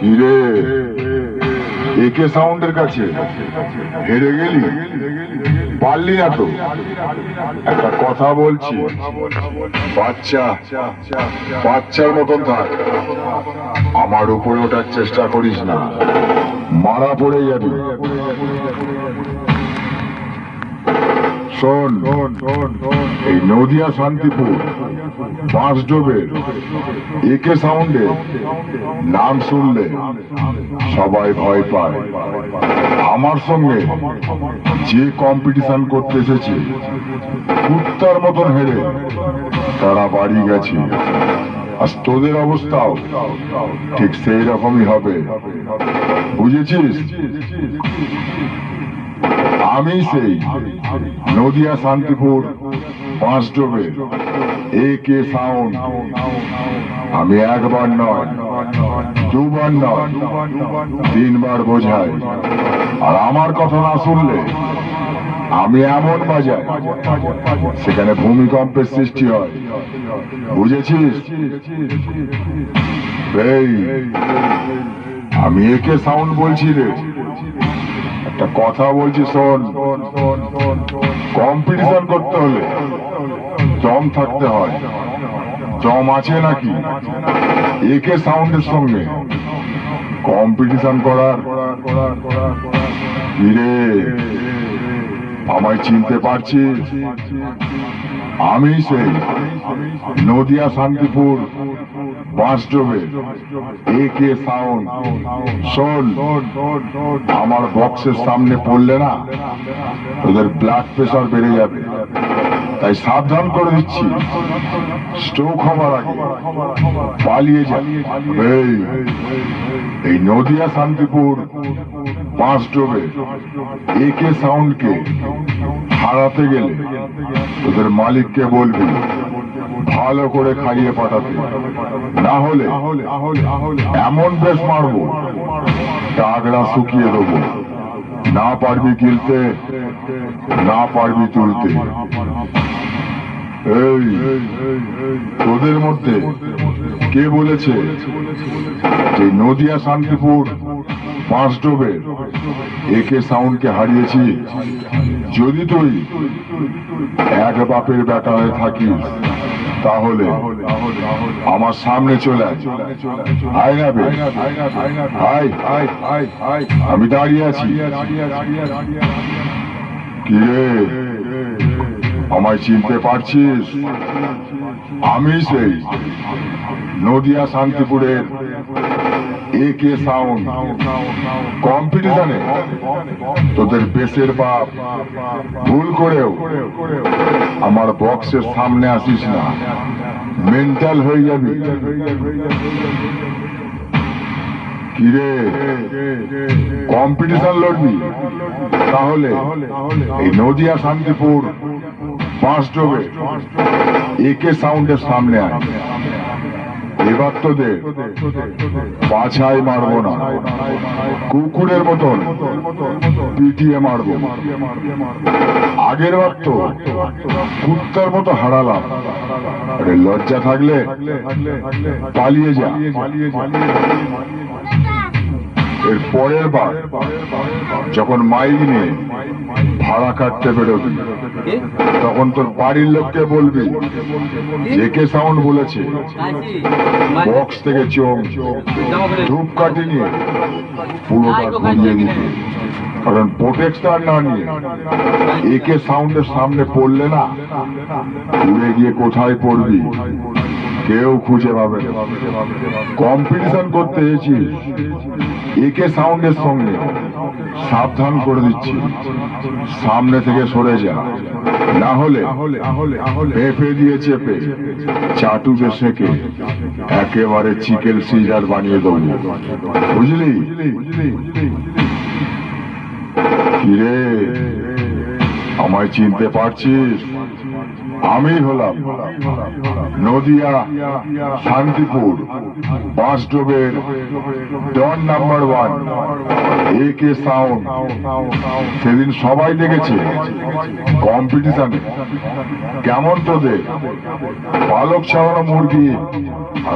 কিরে একে সাউন্ডের কাছে হেরে গেলি। পারলি না তো। একটা কথা বলছি। বাচ্চা, বাচ্চার মতন থাক। আমার উপরে ওঠার চেষ্টা করিস না। মারা পড়ে যাবি। শোন, এই নদিয়া শান্তিপুর বাঁশডোবের একে সাউন্ডে নাম শুনলে সবাই ভয় পায়। আমার সঙ্গে যে কম্পিটিশন করতে এসেছে, কুত্তার মতন হেরে তারা বাড়ি গেছে। আর তোদের অবস্থাও ঠিক সেই রকমই হবে। বুঝেছিস? আমি সেই Nadia, Shantipur Panchdobe A K sound আমি একবার নয়, দুবার নয়, তিনবার বোঝাই। আর আমার কথা না শুনলে আমি এমন বাজাই, সেখানে ভূমিকম্পের সৃষ্টি হয়। বুঝেছিস? আমি একে সাউন্ড বলছি রে। একটা কথা বলছি, শোন। কম্পিটিশন করতে হলে জম থাকতে হয়। জম আছে নাকি? একে সাউন্ডের সঙ্গে কম্পিটিশন করার। কিরে আমায় চিনতে পারছিস আমি সেই Nadia Shantipur Banshdobe A K sound আমার বক্সের সামনে পড়লে না তোদের ব্লাড প্রেশার বেড়ে যাবে তাই সাবধান করে দিচ্ছি স্ট্রোক হবার আগে পালিয়ে যা এই এই নদিয়া শান্তিপুর বাঁশডোবে এ কে সাউন্ডকে হারাতে গেলে তোদের মালিককে বলবি, ভালো করে খাইয়ে পাঠাতে। না হলে এমন বেশ মারবো টাগড়া শুকিয়ে দেবো। না পারবি কিনতে না পারবি তুলতে। এই, তোদের মধ্যে কে বলেছে যে নদিয়া শান্তিপুর পাঁচ ডোবে একে সাউন্ডকে হারিয়েছি। যদি তুই এক বাপের বেটা হয়ে থাকিস, তাহলে আমার সামনে চলে আমি দাঁড়িয়ে আছি। কিরে আমায় চিনতে পারছিস? আমি সেই নদিয়া শান্তিপুরের এ কে সাউন্ড কম্পিটিশনে তোদের বেসের বাপ ভুল করেও আমার বক্সের সামনে আসিস না। মেন্টাল হয়ে যাবি। কিরে? কম্পিটিশন লড়বি? তাহলে এই নদিয়া শান্তিপুর পাঁচ ডোবে একে সাউন্ডের সামনে আয়। এবার তোদের পাছায় মারবো না। কুকুরের মতন পিটিয়ে মারবো। আগের বার তো কুত্তার মতো হারালাম। লজ্জা থাকলে পালিয়ে যা। এর পরের বার যখন মাইক নিয়ে ভাড়া কাটতে বেরোবি তখন তোর বাড়ির লোককে বলবি জেকে সাউন্ড বলেছে। বক্স থেকে চোখ ধূপ কাটি নিয়ে পুরোটা ঘুরিয়ে দিতে কারণ প্রোটেক্টার না নিয়ে। একে সাউন্ডের সামনে পড়লে না উড়ে গিয়ে কোথায় পড়বি? কেউ খুঁজে পাবে কম্পিটিশন করতে এসেছিস। একে সাউন্ডের সঙ্গে সাবধান করে দিচ্ছি। সামনে থেকে সরে যা। না হলে পেঁপে দিয়ে চেপে চাটুতে সেকে একেবারে চিকেন সিজার বানিয়ে দেবো। বুঝলি? কিরে, আমায় চিনতে পারছিস? আমি হলাম। Nadia, Shantipur বাঁশডোবের don number one. A K sound সেদিন সবাই দেখেছে। কম্পিটিশনে। কেমন তোদের? পালক ছাড়ানো মুরগি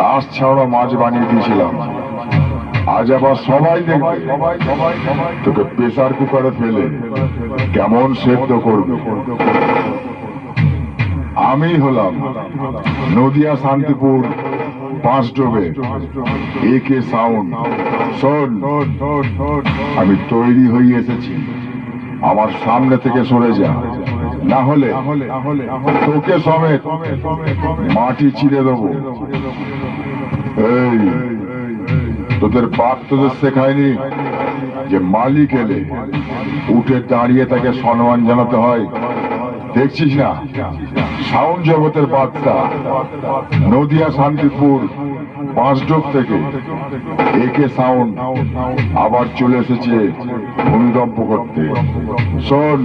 আঁশ ছাড়ানো মাছ বানিয়ে দিয়েছিলাম। আজ আবার সবাই দেখবে। তোকে প্রেসার কুকারে ফেলে। কেমন সেদ্ধ করবে? আমি হলাম নদিয়া শান্তিপুর পাঁচ ডোবে, এ একে সাউন্ড। আমি তৈরি হয়ে এসেছি। আমার সামনে থেকে সরে যা। না হলে তোকে সমেত মাটি চিড়ে দেবো। এই, তোদের বাপ তোদের শেখায়নি যে মালিক এলে উঠে দাঁড়িয়ে তাকে সম্মান জানাতে হয়। দেখছিস না, সাউন্ড জগতের বার্তা, নদিয়া, শান্তিপুর পাঁচডোক থেকে একে সাউন্ড আবার চলে এসেছে ভূমিকম্প করতে। শোন,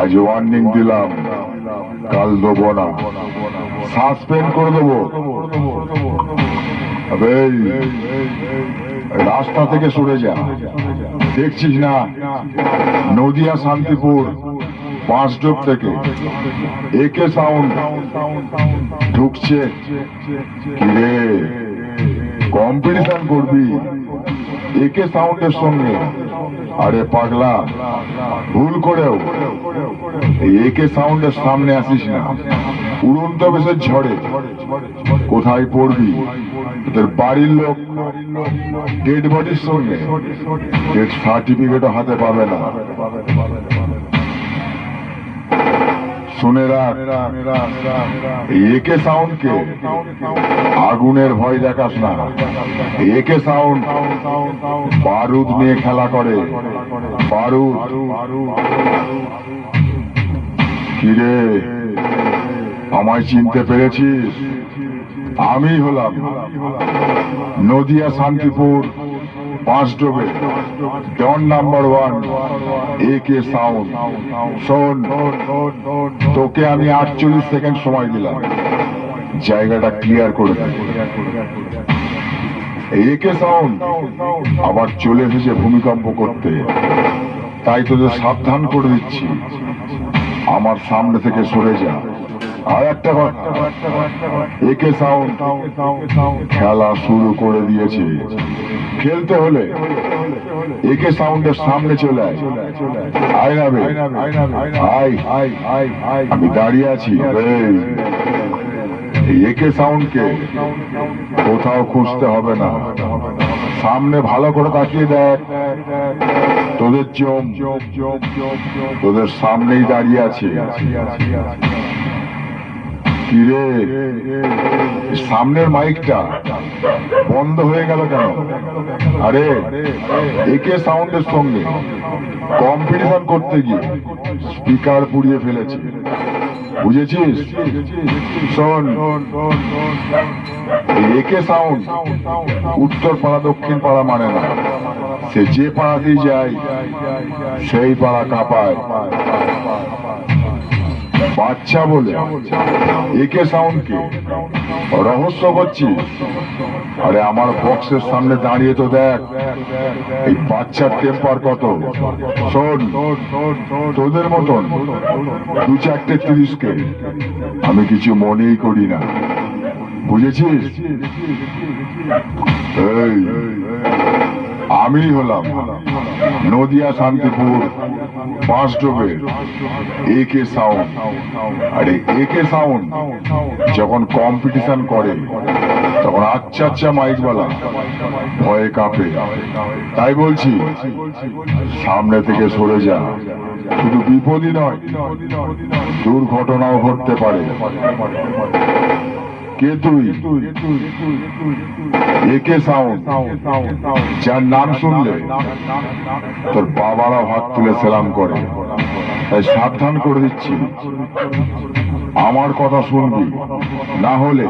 আজ ওয়ার্নিং দিলাম, কাল দেবো না। সাসপেন্ড করে দেবো। রাস্তা থেকে সরে যা। দেখছিস না, নদিয়া, শান্তিপুর পাঁচডোক থেকে একে সাউন্ড ঢুকছে। কিরে? কম্পিটিশন করবি। একে সাউন্ডের সঙ্গে। আরে পাগলা, ভুল করেও। একে সাউন্ডের সামনে আসিস না। উড়ন্ত বেশের ঝড়ে। কোথায় পড়বি? তোদের বাড়ির লোক ডেড বডির সঙ্গে। ডেড সার্টিফিকেটও হাতে পাবে না। শুনে রাখ। একে সাউন্ডকে আগুনের ভয় দেখাস না। একে সাউন্ড বারুদ নিয়ে খেলা করে। বারুদ। কিরে, আমায় চিনতে পেরেছিস? আমি হলাম Nadia Shantipur Panchdobe don number one A K sound শোন, তোকে আমি আটচল্লিশ সেকেন্ড সময় দিলাম। জায়গাটা ক্লিয়ার করে একে সাউন্ড আবার চলে এসেছে ভূমিকম্প করতে। তাই তোদের সাবধান করে দিচ্ছি। আমার সামনে থেকে সরে যা। আর একটা কথা একে সাউন্ড খেলা শুরু করে দিয়েছে। খেলতে হলে একে সাউন্ডের সামনে চলে আয়। আয় না বে। আয়। আমি দাঁড়িয়ে আছি। একে সাউন্ডকে কোথাও খুঁজতে হবে না। সামনে ভালো করে তাকিয়ে দেখ। তোদের জম তোদের সামনেই দাঁড়িয়ে আছে। কিরে? সামনের মাইকটা বন্ধ হয়ে গেল কেন? আরে, একে সাউন্ডের সঙ্গে কম্পিটিশন করতে গিয়ে স্পিকার পুড়িয়ে ফেলেছে। বুঝেছিস? শোন একে সাউন্ড উত্তর পাড়া, দক্ষিণ পাড়া মানে না। সে যে পাড়াতেই যায়, সেই পাড়া কাঁপায়। বাচ্চা বলে। একে সাউন্ডকে রহস্য করছি আরে আমার বক্সের সামনে দাঁড়িয়ে তো দেখ, এই বাচ্চার টেম্পার কত? শোন, তোদের মতন দু চারটে তিরিশকে আমি কিছু মনেই করি না। বুঝেছিস? এই আমি হলাম নদিয়া শান্তিপুর পাঁচ ডোবের একে সাউন্ড আরে একে সাউন্ড যখন কম্পিটিশন করে, তখন আচ্ছা আচ্ছা মাইকওয়ালা ভয়ে কাঁপে। তাই বলছি, সামনে থেকে সরে যা। শুধু বিপদই নয়, দুর্ঘটনাও ঘটতে পারে। কে তুই একে সাউন্ড যার নাম শুনলে তোর বাবারা হাত তুলে সেলাম করে। তাই সাবধান করে দিচ্ছি। আমার কথা শুনবি। না হলে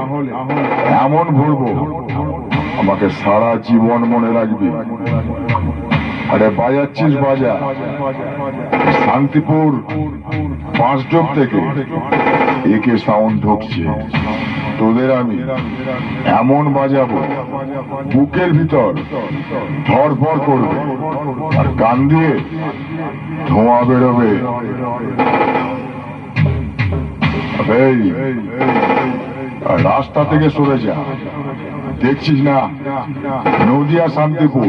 এমন ভরবো আমাকে সারা জীবন মনে রাখবি। আরে বাজাচ্ছিস বাজা। শান্তিপুর পাঁচ ডোব থেকে। একে সাউন্ড ঢুকছে তোদের আমি এমন বাজাবো, বুকের ভিতর ধরফর করবে, আর কান দিয়ে ধোঁয়া বেরোবে। রাস্তা থেকে সরে যা। দেখছিস না? নদিয়া, শান্তিপুর,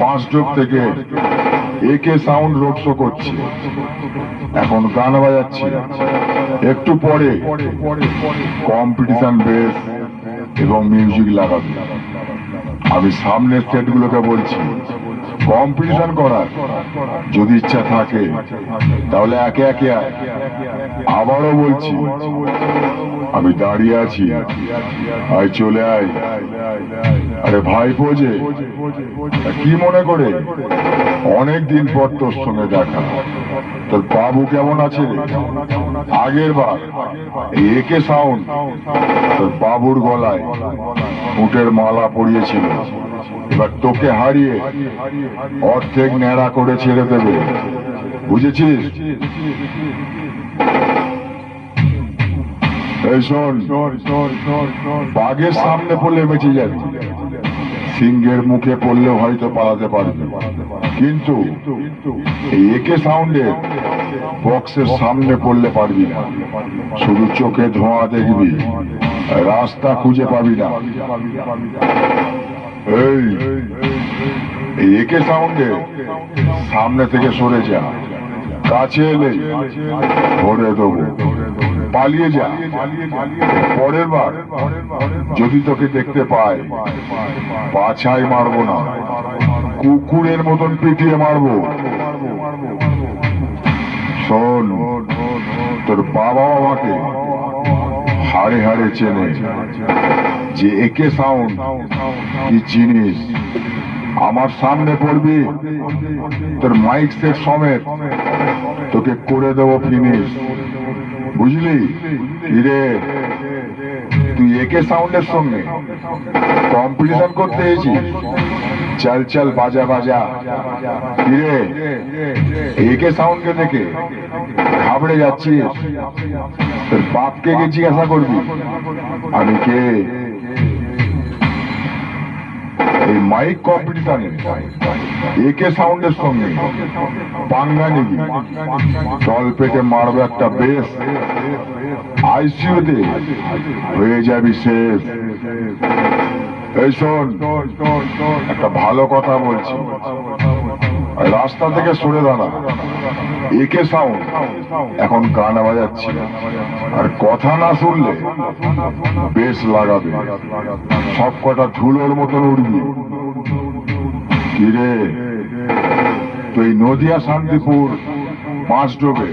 পাঁচ ডোব থেকে একে সাউন্ড রোড শো করছে। এখন গান বাজাচ্ছি। একটু পরে কম্পিটিশন বেস এবং মিউজিক লাগাবে। আমি সামনের স্টেটগুলোকে বলছি। কম্পিটিশন করার যদি ইচ্ছা থাকে, তাহলে একে একে আবারও বলছি, আমি দাঁড়িয়ে আছি। আয়, চলে আয়। আরে ভাই তা কি মনে করে? অনেক দিন পর তোর সঙ্গে দেখা। তোর বাবু কেমন আছে আগের বার, একে সাউন্ড, তোর বাবুর গলায় উটের মালা পরিয়েছিল। এবার তোকে হারিয়ে অর্ধেক ন্যাড়া করে ছেড়ে দেবে। বুঝেছিস? বাঘের সামনে পড়লে বেঁচে যাবি। সিংহের মুখে পড়লেও হয়তো পালাতে পারবি। কিন্তু একে সাউন্ডের বক্সের সামনে পড়লে পারবি না। শুধু চোখে ধোঁয়া দেখবি, রাস্তা খুঁজে পাবি না। এই একে সাউন্ডে সামনে থেকে সরে যা। কাছে এলে ভরে দেবো। পালিয়ে যা। পরের বার যদি তোকে দেখতে পায় পাছাই মারবো না। কুকুরের মতন পিটিয়ে মারবো। শোন, তোর বাবা বাবাকে হাড়ে হাড়ে চেনে যে একে সাউন্ড কি জিনিস? আমার সামনে পড়বি? তোর মাইক সেট সমেত তোকে করে দেবো ফিনিশ বুঝলি? কিরে তুই একে সাউন্ডের সঙ্গে কম্পিটিশন করতে এসেছিস? চল চল, বাজা বাজা। কিরে? একে সাউন্ডকে দেখে? ঘাবড়ে যাচ্ছিস? তোর বাপকে কে জিজ্ঞাসা করবি। আমি কে? এই মাইক কম্পিটিশনে একে সাউন্ডের সঙ্গে। পাঙ্গা নিবি। জল পেটে মারবে একটা বেশ। আইসিউতে হয়ে যাবি শেষ। এই শোন, একটা ভালো কথা বলছি। রাস্তা থেকে সরে দাঁড়া। একে সাউন্ড এখন গান বাজাচ্ছি। আর কথা না শুনলে বেশ লাগাবে। সব কটা ধুলোর মতন উঠবি কিরে তুই নদিয়া, শান্তিপুর মাছ ডোবে।